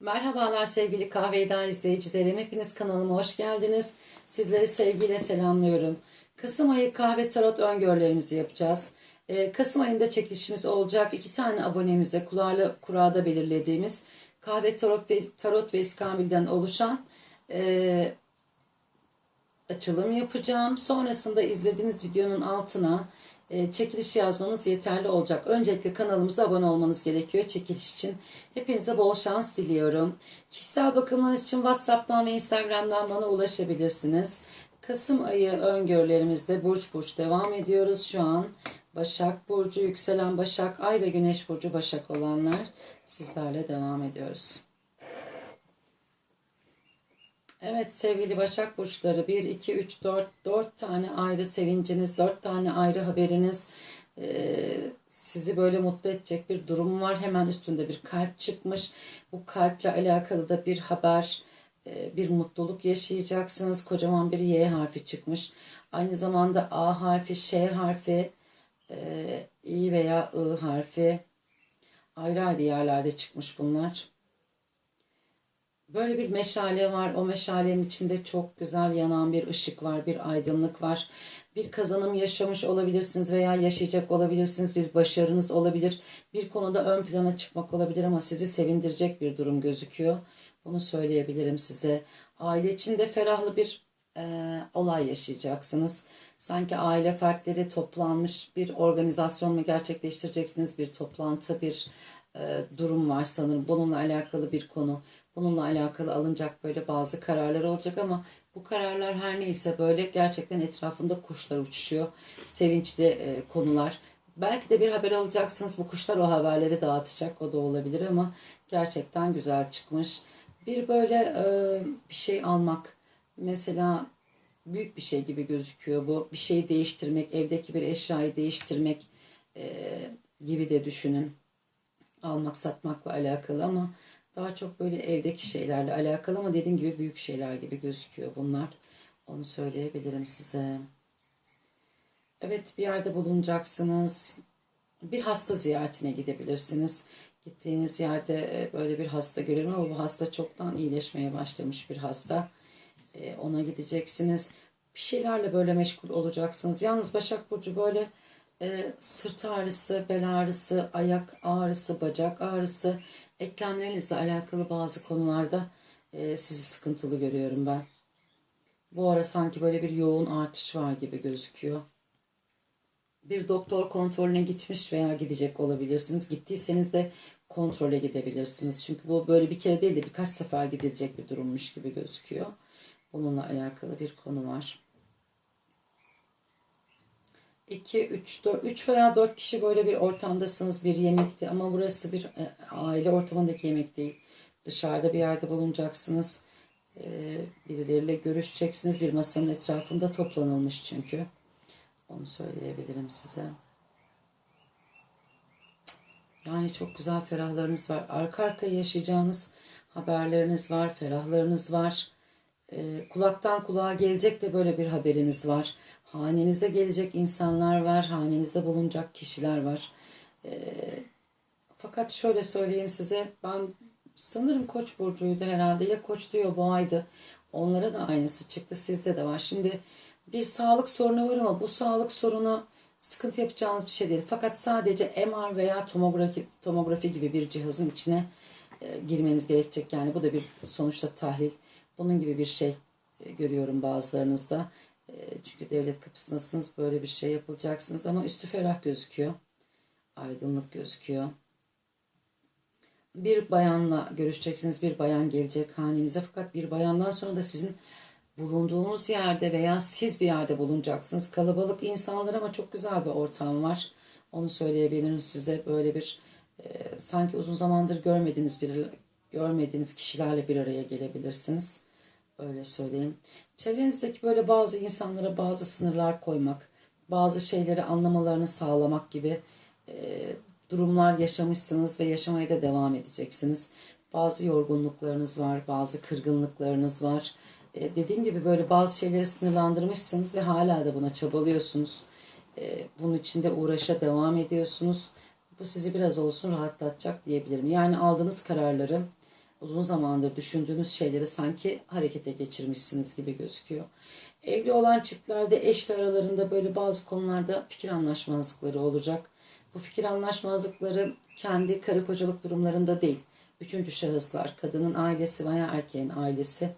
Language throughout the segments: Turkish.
Merhabalar sevgili Kahveyda izleyicilerim. Hepiniz kanalıma hoş geldiniz. Sizleri sevgiyle selamlıyorum. Kasım ayı kahve tarot öngörülerimizi yapacağız. Ee, Kasım ayında çekilişimiz olacak. İki tane abonemizle kurarla, kurada belirlediğimiz kahve tarot ve, tarot ve iskambilden oluşan e, açılım yapacağım. Sonrasında izlediğiniz videonun altına çekiliş yazmanız yeterli olacak. Öncelikle kanalımıza abone olmanız gerekiyor çekiliş için. Hepinize bol şans diliyorum. Kişisel bakımlarınız için WhatsApp'tan ve Instagram'dan bana ulaşabilirsiniz. Kasım ayı öngörülerimizde burç burç devam ediyoruz şu an. Başak Burcu, yükselen Başak, Ay ve Güneş Burcu Başak olanlar sizlerle devam ediyoruz. Evet sevgili Başak Burçları 1, 2, 3, 4, 4 tane ayrı sevinciniz, 4 tane ayrı haberiniz ee, sizi böyle mutlu edecek bir durum var. Hemen üstünde bir kalp çıkmış. Bu kalple alakalı da bir haber, e, bir mutluluk yaşayacaksınız. Kocaman bir Y harfi çıkmış. Aynı zamanda A harfi, Ş harfi, e, İ veya I harfi ayrı ayrı yerlerde çıkmış bunlar. Böyle bir meşale var. O meşalenin içinde çok güzel yanan bir ışık var, bir aydınlık var. Bir kazanım yaşamış olabilirsiniz veya yaşayacak olabilirsiniz. Bir başarınız olabilir. Bir konuda ön plana çıkmak olabilir ama sizi sevindirecek bir durum gözüküyor. Bunu söyleyebilirim size. Aile içinde ferahlı bir e, olay yaşayacaksınız. Sanki aile fertleri toplanmış bir organizasyon mu gerçekleştireceksiniz? Bir toplantı, bir e, durum var sanırım. Bununla alakalı bir konu. Bununla alakalı alınacak böyle bazı kararlar olacak ama bu kararlar her neyse böyle gerçekten etrafında kuşlar uçuşuyor. Sevinçli e, konular. Belki de bir haber alacaksınız. Bu kuşlar o haberleri dağıtacak. O da olabilir ama gerçekten güzel çıkmış. Bir böyle e, bir şey almak. Mesela büyük bir şey gibi gözüküyor bu. Bir şeyi değiştirmek, evdeki bir eşyayı değiştirmek e, gibi de düşünün. Almak satmakla alakalı ama daha çok böyle evdeki şeylerle alakalı ama dediğim gibi büyük şeyler gibi gözüküyor bunlar. Onu söyleyebilirim size. Evet bir yerde bulunacaksınız. Bir hasta ziyaretine gidebilirsiniz. Gittiğiniz yerde e, böyle bir hasta görüyorum ama bu hasta çoktan iyileşmeye başlamış bir hasta. E, Ona gideceksiniz. Bir şeylerle böyle meşgul olacaksınız. Yalnız Başak Burcu böyle e, sırt ağrısı, bel ağrısı, ayak ağrısı, bacak ağrısı, eklemlerinizle alakalı bazı konularda e, sizi sıkıntılı görüyorum ben. Bu ara sanki böyle bir yoğun artış var gibi gözüküyor. Bir doktor kontrolüne gitmiş veya gidecek olabilirsiniz. Gittiyseniz de kontrole gidebilirsiniz. Çünkü bu böyle bir kere değil de birkaç sefer gidilecek bir durummuş gibi gözüküyor. Bununla alakalı bir konu var. 2, 3, 4, 3 veya 4 kişi böyle bir ortamdasınız bir yemekte ama burası bir e, aile ortamındaki yemek değil. Dışarıda bir yerde bulunacaksınız. E, birileriyle görüşeceksiniz. Bir masanın etrafında toplanılmış çünkü. Onu söyleyebilirim size. Yani çok güzel ferahlarınız var. Arka arkaya yaşayacağınız haberleriniz var, ferahlarınız var. E, kulaktan kulağa gelecek de böyle bir haberiniz var. Hanenize gelecek insanlar var, hanenizde bulunacak kişiler var. E, fakat şöyle söyleyeyim size, ben sanırım Koç burcuydu herhalde ya Koç diyor boğaydı. Onlara da aynısı çıktı, sizde de var. Şimdi bir sağlık sorunu var ama bu sağlık sorunu sıkıntı yapacağınız bir şey değil. Fakat sadece MR veya tomografi, tomografi gibi bir cihazın içine e, girmeniz gerekecek. Yani bu da bir sonuçta tahlil. Bunun gibi bir şey e, görüyorum bazılarınızda. E, çünkü devlet kapısındasınız böyle bir şey yapılacaksınız ama üstü ferah gözüküyor. Aydınlık gözüküyor. Bir bayanla görüşeceksiniz. Bir bayan gelecek hanenize fakat bir bayandan sonra da sizin bulunduğunuz yerde veya siz bir yerde bulunacaksınız. Kalabalık insanlar ama çok güzel bir ortam var. Onu söyleyebilirim size. Böyle bir e, sanki uzun zamandır görmediğiniz bir görmediğiniz kişilerle bir araya gelebilirsiniz. Öyle söyleyeyim. Çevrenizdeki böyle bazı insanlara bazı sınırlar koymak, bazı şeyleri anlamalarını sağlamak gibi e, durumlar yaşamışsınız ve yaşamaya da devam edeceksiniz. Bazı yorgunluklarınız var, bazı kırgınlıklarınız var. E, dediğim gibi böyle bazı şeyleri sınırlandırmışsınız ve hala da buna çabalıyorsunuz. E, bunun için de uğraşa devam ediyorsunuz. Bu sizi biraz olsun rahatlatacak diyebilirim. Yani aldığınız kararları uzun zamandır düşündüğünüz şeyleri sanki harekete geçirmişsiniz gibi gözüküyor. Evli olan çiftlerde eşli aralarında böyle bazı konularda fikir anlaşmazlıkları olacak. Bu fikir anlaşmazlıkları kendi karı kocalık durumlarında değil. Üçüncü şahıslar, kadının ailesi veya erkeğin ailesi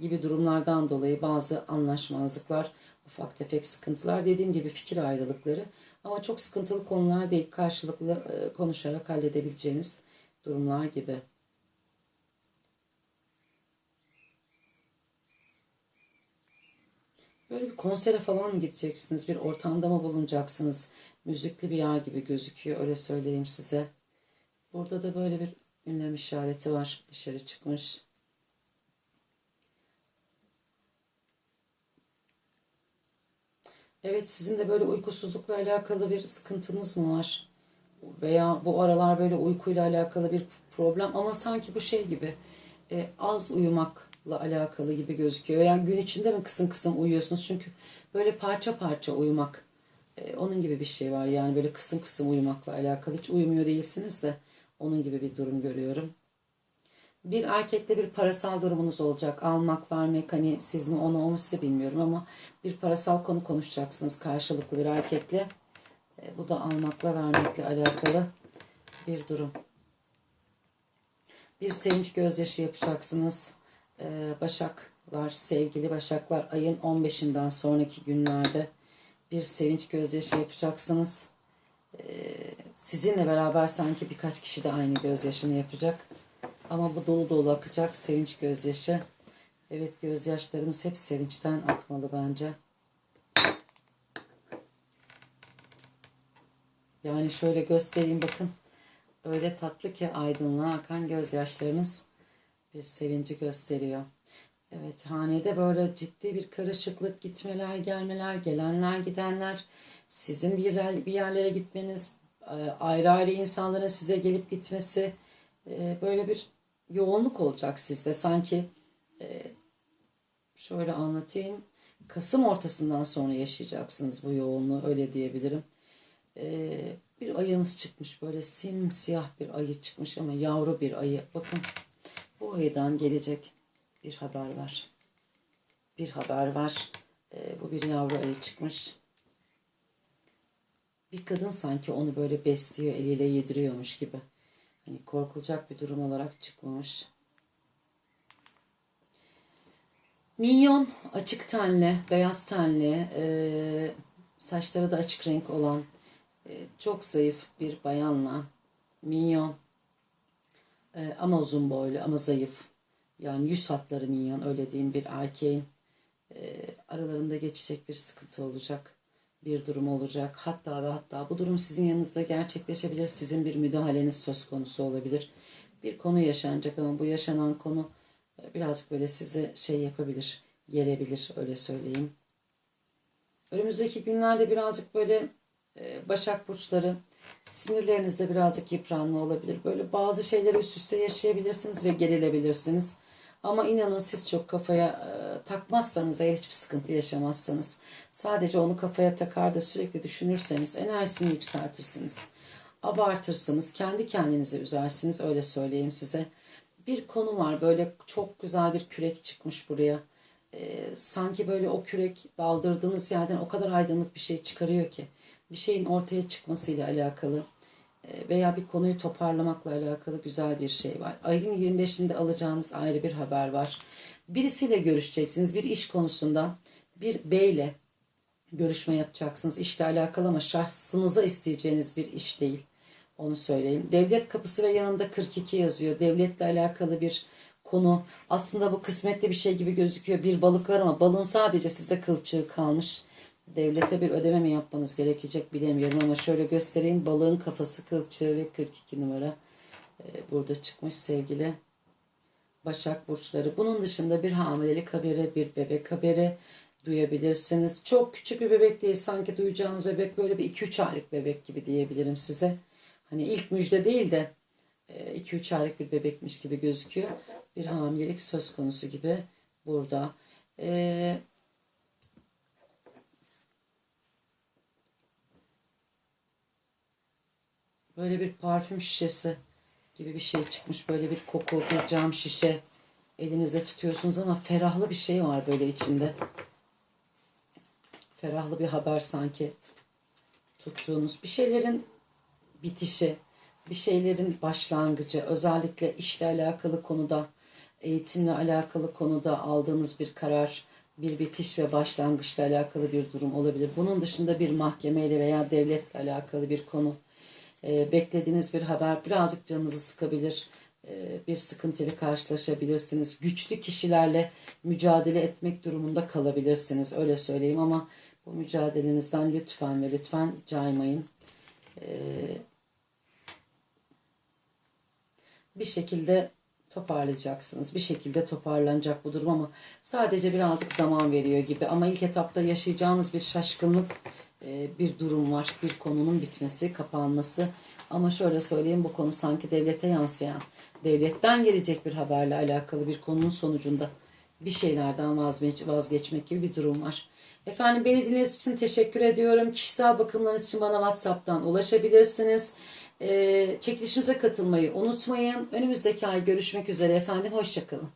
gibi durumlardan dolayı bazı anlaşmazlıklar, ufak tefek sıkıntılar, dediğim gibi fikir ayrılıkları ama çok sıkıntılı konular değil, karşılıklı konuşarak halledebileceğiniz durumlar gibi. Böyle bir konsere falan mı gideceksiniz? Bir ortamda mı bulunacaksınız? Müzikli bir yer gibi gözüküyor. Öyle söyleyeyim size. Burada da böyle bir ünlem işareti var. Dışarı çıkmış. Evet sizin de böyle uykusuzlukla alakalı bir sıkıntınız mı var? Veya bu aralar böyle uykuyla alakalı bir problem ama sanki bu şey gibi e, az uyumakla alakalı gibi gözüküyor. Yani gün içinde mi kısım kısım uyuyorsunuz? Çünkü böyle parça parça uyumak e, onun gibi bir şey var. Yani böyle kısım kısım uyumakla alakalı. Hiç uyumuyor değilsiniz de onun gibi bir durum görüyorum. Bir erkekle bir parasal durumunuz olacak. Almak, vermek hani siz mi onu o mu size bilmiyorum ama bir parasal konu konuşacaksınız karşılıklı bir erkekle. E, bu da almakla vermekle alakalı bir durum. Bir sevinç gözyaşı yapacaksınız. E, Başaklar, sevgili Başaklar ayın 15'inden sonraki günlerde bir sevinç gözyaşı yapacaksınız. E, sizinle beraber sanki birkaç kişi de aynı gözyaşını yapacak. Ama bu dolu dolu akacak sevinç gözyaşı. Evet gözyaşlarımız hep sevinçten akmalı bence. Yani şöyle göstereyim bakın. Öyle tatlı ki aydınlığa akan gözyaşlarınız bir sevinci gösteriyor. Evet hanede böyle ciddi bir karışıklık, gitmeler, gelmeler, gelenler, gidenler, sizin bir, bir yerlere gitmeniz, e, ayrı ayrı insanların size gelip gitmesi, e, böyle bir yoğunluk olacak sizde. Sanki e, şöyle anlatayım. Kasım ortasından sonra yaşayacaksınız bu yoğunluğu öyle diyebilirim. Bir ayınız çıkmış böyle simsiyah bir ayı çıkmış ama yavru bir ayı. Bakın bu ayıdan gelecek bir haber var. Bir haber var. Bu bir yavru ayı çıkmış. Bir kadın sanki onu böyle besliyor, eliyle yediriyormuş gibi. Hani korkulacak bir durum olarak çıkmamış. Minyon açık tenli, beyaz tenli, e, saçları da açık renk olan e, çok zayıf bir bayanla minyon e, ama uzun boylu ama zayıf yani yüz hatları minyon öyle diyeyim bir erkeğin aralarında geçecek bir sıkıntı olacak bir durum olacak. Hatta ve hatta bu durum sizin yanınızda gerçekleşebilir. Sizin bir müdahaleniz söz konusu olabilir. Bir konu yaşanacak ama bu yaşanan konu e, birazcık böyle size şey yapabilir, gelebilir öyle söyleyeyim. Önümüzdeki günlerde birazcık böyle e, başak burçları sinirlerinizde birazcık yıpranma olabilir. Böyle bazı şeyleri üst üste yaşayabilirsiniz ve gerilebilirsiniz. Ama inanın siz çok kafaya e, takmazsanız eğer hiçbir sıkıntı yaşamazsanız sadece onu kafaya takar da sürekli düşünürseniz enerjisini yükseltirsiniz. Abartırsınız, kendi kendinizi üzersiniz öyle söyleyeyim size. Bir konu var böyle çok güzel bir kürek çıkmış buraya. E, sanki böyle o kürek daldırdığınız yerden o kadar aydınlık bir şey çıkarıyor ki. Bir şeyin ortaya çıkmasıyla alakalı e, veya bir konuyu toparlamakla alakalı güzel bir şey var. Ayın 25'inde alacağınız ayrı bir haber var. Birisiyle görüşeceksiniz. Bir iş konusunda bir beyle görüşme yapacaksınız. İşle alakalı ama şahsınıza isteyeceğiniz bir iş değil. Onu söyleyeyim. Devlet kapısı ve yanında 42 yazıyor. Devletle alakalı bir konu. Aslında bu kısmetli bir şey gibi gözüküyor. Bir balık var ama balığın sadece size kılçığı kalmış devlete bir ödeme mi yapmanız gerekecek bilemiyorum ama şöyle göstereyim. Balığın kafası kılçığı ve 42 numara e, burada çıkmış sevgili Başak Burçları. Bunun dışında bir hamilelik haberi, bir bebek haberi duyabilirsiniz. Çok küçük bir bebek değil. Sanki duyacağınız bebek böyle bir 2-3 aylık bebek gibi diyebilirim size. Hani ilk müjde değil de 2-3 e, aylık bir bebekmiş gibi gözüküyor. Bir hamilelik söz konusu gibi burada. Eee Böyle bir parfüm şişesi gibi bir şey çıkmış. Böyle bir koku, bir cam şişe elinize tutuyorsunuz ama ferahlı bir şey var böyle içinde. Ferahlı bir haber sanki tuttuğunuz bir şeylerin bitişi, bir şeylerin başlangıcı, özellikle işle alakalı konuda, eğitimle alakalı konuda aldığınız bir karar, bir bitiş ve başlangıçla alakalı bir durum olabilir. Bunun dışında bir mahkemeyle veya devletle alakalı bir konu, e, beklediğiniz bir haber birazcık canınızı sıkabilir. E, bir sıkıntıyla karşılaşabilirsiniz. Güçlü kişilerle mücadele etmek durumunda kalabilirsiniz. Öyle söyleyeyim ama bu mücadelenizden lütfen ve lütfen caymayın. E, bir şekilde toparlayacaksınız. Bir şekilde toparlanacak bu durum ama sadece birazcık zaman veriyor gibi. Ama ilk etapta yaşayacağınız bir şaşkınlık, bir durum var. Bir konunun bitmesi, kapanması. Ama şöyle söyleyeyim bu konu sanki devlete yansıyan, devletten gelecek bir haberle alakalı bir konunun sonucunda bir şeylerden vazgeç, vazgeçmek gibi bir durum var. Efendim beni dinlediğiniz için teşekkür ediyorum. Kişisel bakımlarınız için bana WhatsApp'tan ulaşabilirsiniz. Ee, çekilişimize katılmayı unutmayın. Önümüzdeki ay görüşmek üzere efendim. Hoşçakalın.